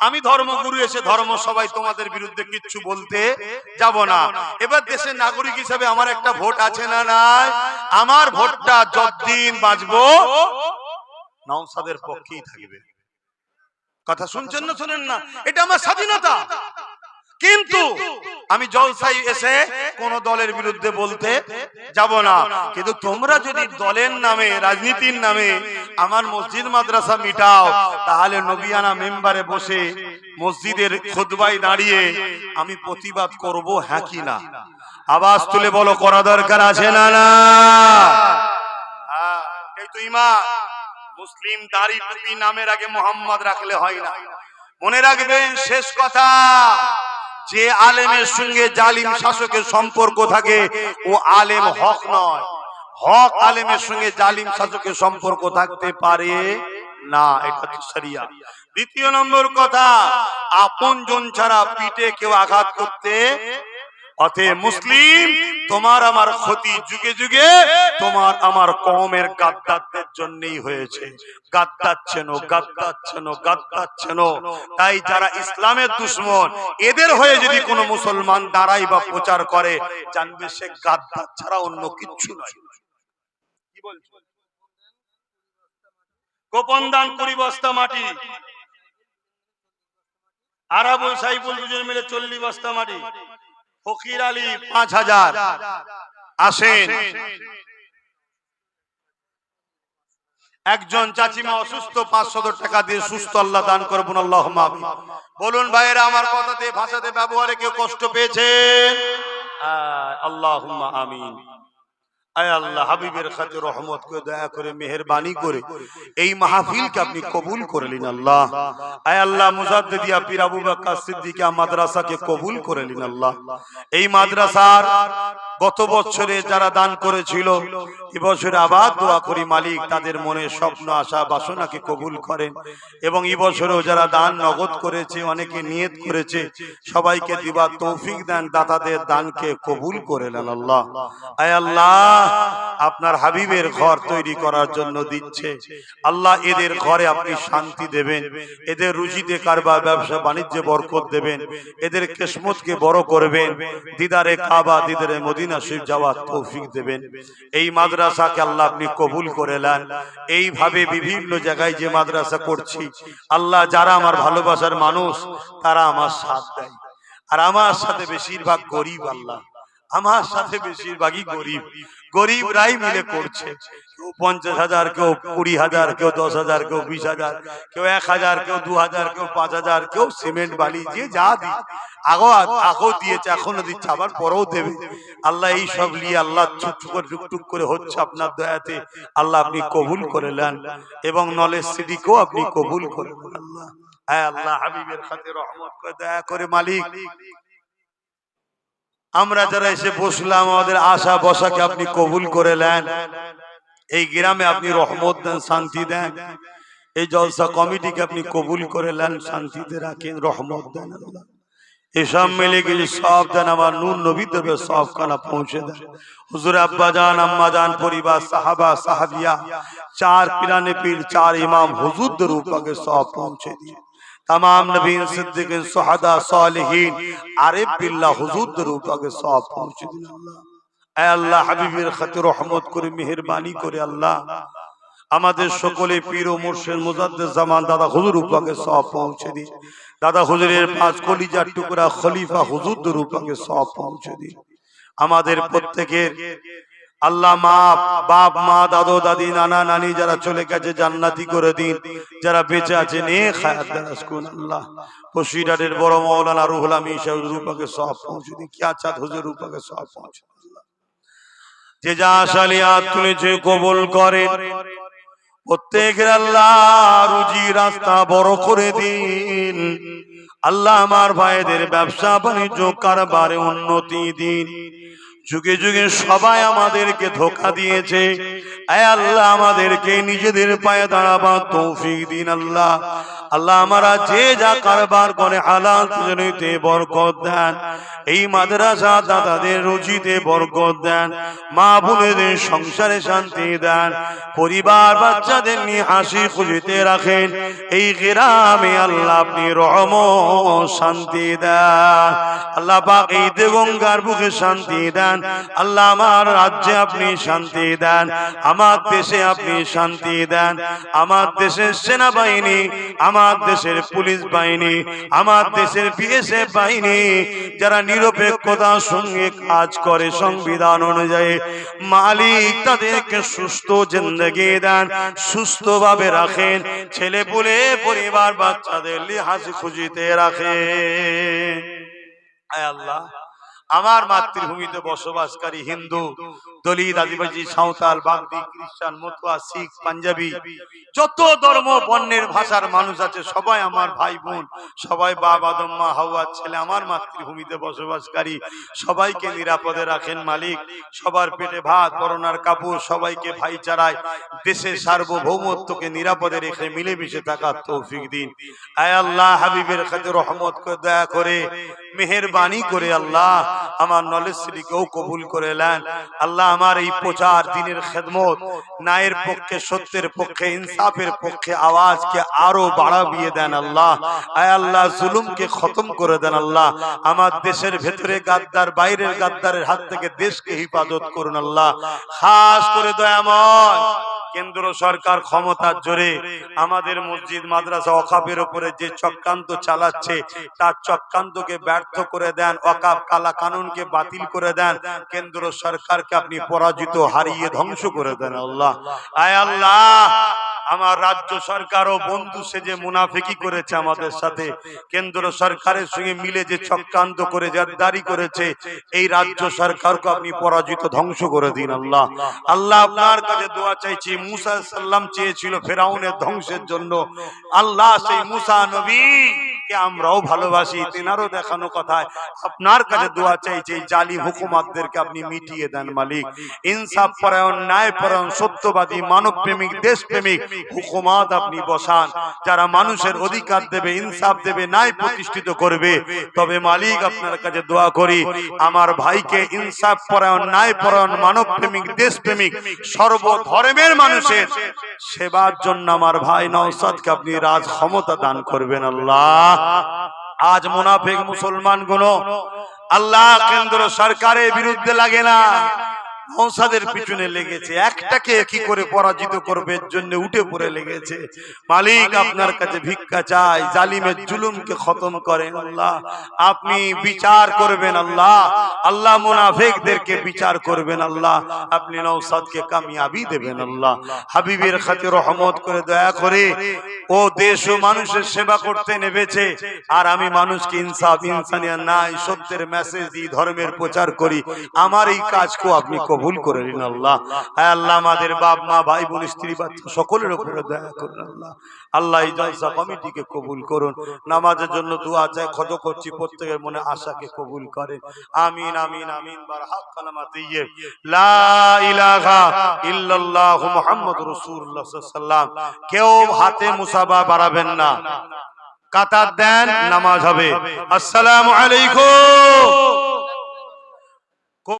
আমি ধর্মগুরু এসে ধর্ম সবাই তোমাদের বিরুদ্ধে কিচ্ছু বলতে যাব না। এবার দেশের নাগরিক হিসাবে আমার একটা ভোট আছে না নাই? আমার ভোটটা যতদিন বাঁচবো, নওসাদের পক্ষেই থাকবে। কথা শুনছেন না শোনেন না? এটা আমার স্বাধীনতা। কিন্তু আমি জলসাই এসে কোন দলের বিরুদ্ধে বলতে যাব না। কিন্তু তোমরা যদি দলের নামে রাজনীতির নামে আমার মসজিদ মাদ্রাসা মিটাও তাহলে নবিয়ানা মেম্বারে বসে মসজিদের খুতবায় দাঁড়িয়ে আমি প্রতিবাদ করব হ্যাঁ কি না? আওয়াজ তুলে বলো করা দরকার আছে না না? হ্যাঁ, মুসলিম দাড়ি নামের আগে মোহাম্মদ রাখলে হয় না। মনে রাখবেন শেষ কথা। যে আলেমের সঙ্গে জালিম শাসকের সম্পর্ক থাকে, ও আলেম হক নয়। হক আলেমের সঙ্গে জালিম শাসকের সম্পর্ক থাকতে পারে না, এটা সারিয়া দ্বিতীয় নম্বর কথা আপন জন ছাড়া পিঠে কেউ আঘাত করতে অতএব মুসলিম তোমার আমার ক্ষতি যুগে যুগে তোমার আমার কমের গাদ্দারদের জন্যই হয়েছে। গাদ্দাচ্ছেন গাদ্দাচ্ছেন গাদ্দাচ্ছেন তাই যারা ইসলামের দুশ্মন এদের হয়ে যদি কোনো মুসলমান দাঁড়াই বা প্রচার করে জানবে সে গাদ্দার ছাড়া অন্য কিচ্ছু নয়। কি বলছো? গোপন দান কুড়ি বস্তা মাটি আরাবুল সাইফুল দুজন মিলে চল্লিশ বস্তা মাটি। ফকির আলী পাঁচ হাজার। আসেন। একজন চাচিমা অসুস্থ পাঁচশত টাকা দিয়ে সুস্থ আল্লাহ দান করবেন আল্লাহ বলুন ভাইয়েরা আমার কথাতে ভাষাতে ব্যবহারে কেউ কষ্ট পেয়েছে আল্লাহ আমিন। আয় আল্লাহ হাবিবের খাতে রহমত করে, দয়া করে, মেহরবানি করে, এই মাহফিলকে আপনি কবুল করলেন আল্লাহ। আয় আল্লাহ মুজাদ্দিদিয়া পীর আবু বকর সিদ্দিকা মাদ্রাসাকে কবুল করলেন আল্লাহ। এই মাদ্রাসার গত বছরে যারা দান করেছিল এবছরে আবার দোয়া করি মালিক, তাদের মনে স্বপ্ন, আশা, বাসনাকে কবুল করেন। এবং এবছরেও যারা দান নগদ করেছে, অনেকে নিয়ত করেছে, সবাইকে দিবার তৌফিক দেন, দাতাদের দানকে কবুল করে নেন আল্লাহ। আয় আল্লাহ আপনার হাবিবের ঘর তৈরি করার জন্য দিচ্ছে। আল্লাহ এদের ঘরে আপনি শান্তি দেবেন, এদের রুজিতে কারবার, ব্যবসা, বাণিজ্যে বরকত দেবেন, এদের কেসমতকে বড় করবেন, দিদারে কাবা, দিদারে মদিনা শরীফ যাওয়ার তৌফিক দেবেন। এই মাদ্রাসাকে আল্লাহ আপনি কবুল করে নেন। এইভাবে বিভিন্ন জায়গায় যে মাদ্রাসা করছি, আল্লাহ যারা আমার ভালোবাসার মানুষ, তারা আমার সাথ দেয়। আর আমার সাথে বেশিরভাগ গরিব আল্লাহ। আমার সাথে বেশিরভাগই গরিব। গরিবরাই মিলে করছে। কেউ পঞ্চাশ হাজার, কেউ কুড়ি হাজার, কেউ দশ হাজার, কেউ বিশ হাজার, কেউ এক হাজার, কেউ দু হাজার, কেউ পাঁচ হাজার, কেউ সিমেন্ট, বালি, যে যা দি। আগো আগো দিয়েছে, এখনও দিচ্ছে, আবার পরেও দেবে। আল্লাহ এই সব নিয়ে আল্লাহ ছুট করে টুকটুক করে হচ্ছে আপনার দয়াতে। আল্লাহ আপনি কবুল করে নেন এবং নলেজ সিটিকেও আপনি কবুল করে আল্লাহ। হ্যাঁ আল্লাহ হাবিবের খাতে রহমত করে, দয়া করে মালিক। আমরা যারা এসে বসলাম, আমাদের আশা বসাকে আপনি কবুল করে নেন। এই গ্রামে আপনি রহমত দেন, শান্তি দেন। এই জলসা কমিটিকে আপনি কবুল করে নেন, শান্তিতে রাখেন, রহমত দেন এসব মিলে গেলে সব দেন আমার নুন নবী দেবে সব খানা পৌঁছে দেন হুজুর আব্বা জান আম্মা জান পরিবার, সাহাবা, সাহাবিয়া, চার পিরানে পীর, চার ইমাম, হুজুরদের উপকে সব পৌঁছে দিয়ে। তাম নবীন সিদ্দিকিন সোহাদা সালহীন। আরে বিল্লাহ হুজুরদের আগে সব পৌঁছে দিল আল্লাহ। আল্লাহ হাবিবের খাতে রহমত করে মেহরবানি করে আল্লাহ। আমাদের সকলে পীর ও মোর্শেদ মুজাদ্দের জামান দাদা হুজুর উপাকে সব পৌঁছে দিন দাদা হুজুরের পাঁচ কলিজার টুকরা খলিফা হুজুরদের উপাকে সব পৌঁছে দিন আমাদের প্রত্যেকের আল্লাহ মা, বাপ, মা, দাদু, দাদি, নানা, নানি যারা চলে গেছে জান্নাতি করে দিন। যারা বেঁচে আছে নে খায়াত দারাজ করুন আল্লাহ। বসিরাটের বড় মৌলানা রুহুল রূপাকে সব পৌঁছে দিন কি আচ্ছা হুজুর রূপাকে সব পৌঁছে যে যা আশালি হাত তুলেছে, কবুল করেন। প্রত্যেকের আল্লাহ রুজি রাস্তা বড় করে দিন। আল্লাহ আমার ভাইদের ব্যবসা বাণিজ্য কারবারে উন্নতি দিন। যুগে যুগে সবাই আমাদেরকে ধোকা দিয়েছে। আল্লাহ, আমাদেরকে নিজেদের পায়ে দাঁড়াবার তৌফিক দিন আল্লাহ। আল্লাহ আমরা যে যা কারবার করে তিজনিতে বরকত দেন। এই মাদ্রাসা দাদাদের রুচিতে বরকত দেন। মা বোনেদের সংসারে শান্তি দেন। পরিবার বাচ্চাদের নিয়ে হাসি খুশিতে রাখেন। এই গ্রামে আল্লাহ আপনি রহম শান্তি দেন। আল্লাহ পাক এই দেগঙ্গার বুকে শান্তি দেন। আল্লাহ আমার রাজ্যে আপনি শান্তি দেন। আমার দেশে আপনি শান্তি দেন। আমার দেশের সেনাবাহিনী, আমার দেশের পুলিশ বাহিনী, আমার দেশের বিএসএফ বাহিনী, যারা নিরপেক্ষতার সঙ্গে কাজ করে সংবিধান অনুযায়ী, মালিক তাদেরকে সুস্থ জিন্দগি দেন, সুস্থভাবে রাখেন, ছেলে পুলে, পরিবার বাচ্চাদের হাসি খুশিতে রাখেন। আয় আল্লাহ। আমার মাতৃভূমিতে বসবাসকারী হিন্দু। দলিত আদিবাসী সাঁওতাল বাগদি খ্রিস্টান মতুয়া শিখ পাঞ্জাবি যত ধর্ম বর্ণের ভাষার মানুষ আছে সবাই আমার ভাই বোন। সবাই বাবা দম্মা হাওয়ার ছেলে আমার মাতৃভূমিতে বসবাসকারী। সবাইকে নিরাপদে রাখেন মালিক। সবার পেটে ভাত করোনার কাপড় সবাইকে ভাইচারায়। দেশের সার্বভৌমত্বকে নিরাপদে রেখে মিলেমিশে থাকার তৌফিক দিন। আয় আল্লাহ হাবিবের খাতে রহমত করে দয়া করে মেহেরবানি করে আল্লাহ আমার নলেজ শ্রীকেও কবুল করে নেন আল্লাহ আমার এই প্রচার দিনের খেদমত নায়ের পক্ষে, সত্যের পক্ষে, ইনসাফের পক্ষে আওয়াজকে আরও বাড়াবিয়ে দেন আল্লাহ। আয় আল্লাহ, জুলুমকে খতম করে দেন আল্লাহ। আমার দেশের ভেতরে গাদ্দার, বাইরের গাদ্দারের হাত থেকে দেশকে হিফাজত করুন আল্লাহ। খাস করে দয়াময়, কেন্দ্র সরকার ক্ষমতার জোরে আমাদের মসজিদ, মাদ্রাসা অকাপের উপরে যে চক্রান্ত চালাচ্ছে, তার চক্রান্তকে ব্যর্থ করে দেন অকাপ কালা কানুনকে বাতিল করে দেন। কেন্দ্র সরকারকে আপনি পরাজিত হারিয়ে ধ্বংস করে দেন আল্লাহ। আয় আল্লাহ, আমার রাজ্য সরকারও বন্ধু সেজে মুনাফিকি করেছে আমাদের সাথে, কেন্দ্র সরকারের সঙ্গে মিলে যে চক্রান্ত করে, জারদারি করেছে, এই রাজ্য সরকারকে আপনি পরাজিত ধ্বংস করে দিন আল্লাহ। আল্লাহ আপনার কাছে দোয়া চাইছি, মুসা সাল্লাম চেয়েছিল ফেরাউনের ধ্বংসের জন্য। আল্লাহ সেই মুসা নবী কে আমরাও ভালোবাসি, তেনারও দেখানো কথায়। আপনার কাছে দোয়া চাইছি জালি হুকুমাতদেরকে আপনি মিটিয়ে দেন, মালিক। ইনসাফ পরায়ণ ন্যায় পরায়ণ সত্যবাদী মানব প্রেমিক দেশ প্রেমিক হুকুমাত আপনি বসান। যারা মানুষের অধিকার দেবে, ইনসাফ দেবে, ন্যায় প্রতিষ্ঠিত করবে, তবে মালিক আপনার কাছে দোয়া করি, আমার ভাইকে ইনসাফ পরায়ণ ন্যায় পরায়ণ মানব প্রেমিক দেশ প্রেমিক সর্বধর্মের মানুষের সেবার জন্য আমার ভাই নওসাদকে আপনি রাজ ক্ষমতা দান করবেন, আল্লাহ। আজ মুনাফিক মুসলমানগুলো আল্লাহ কেন্দ্র সরকারের বিরুদ্ধে লাগে না। নৌসাদের পিছনে লেগেছে। একটাকে কি করে পরাজিত করবে? এর জন্য উঠে পড়ে লেগেছে। মালিক আপনার কাছে ভিক্ষা চাই জালিমের জুলুমকে খতম করেন আল্লাহ। আপনি বিচার করবেন আল্লাহ। আল্লাহ। মুনাফিকদেরকে বিচার করবেন আল্লাহ। আপনি নৌসাদকে কামিয়াবি দেবেন আল্লাহ। হাবিবের খাতে রহমত করে দয়া করে ও দেশ ও মানুষের সেবা করতে নেবেছে। আর আমি মানুষকে ইনসাফ ইনসানিয়া নাই সত্যের মেসেজ দিই ধর্মের প্রচার করি আমার এই কাজকেও আপনি কবুল করে নিন আল্লাহ। হ্যাঁ আল্লাহ, আমাদের বাপ, মা, ভাই, বোন, স্ত্রী, বাচ্চা সকলের উপরে দয়া করুন আল্লাহ। আল্লাহ এই জলসা কমিটিকে কবুল করুন। নামাজের জন্য দোয়া চাই খত করছি, প্রত্যেকের মনে আশাকে কবুল করেন। আমিন আমিন আমিন। বার হক কালামাত ইয়ে। লা ইলাহা ইল্লাল্লাহু মুহাম্মাদুর রাসূলুল্লাহ আলাইহি কেউ হাতে মুসাবা বাড়াবেন না। কাতার দেন, নামাজ হবে। আসসালামু আলাইকুম।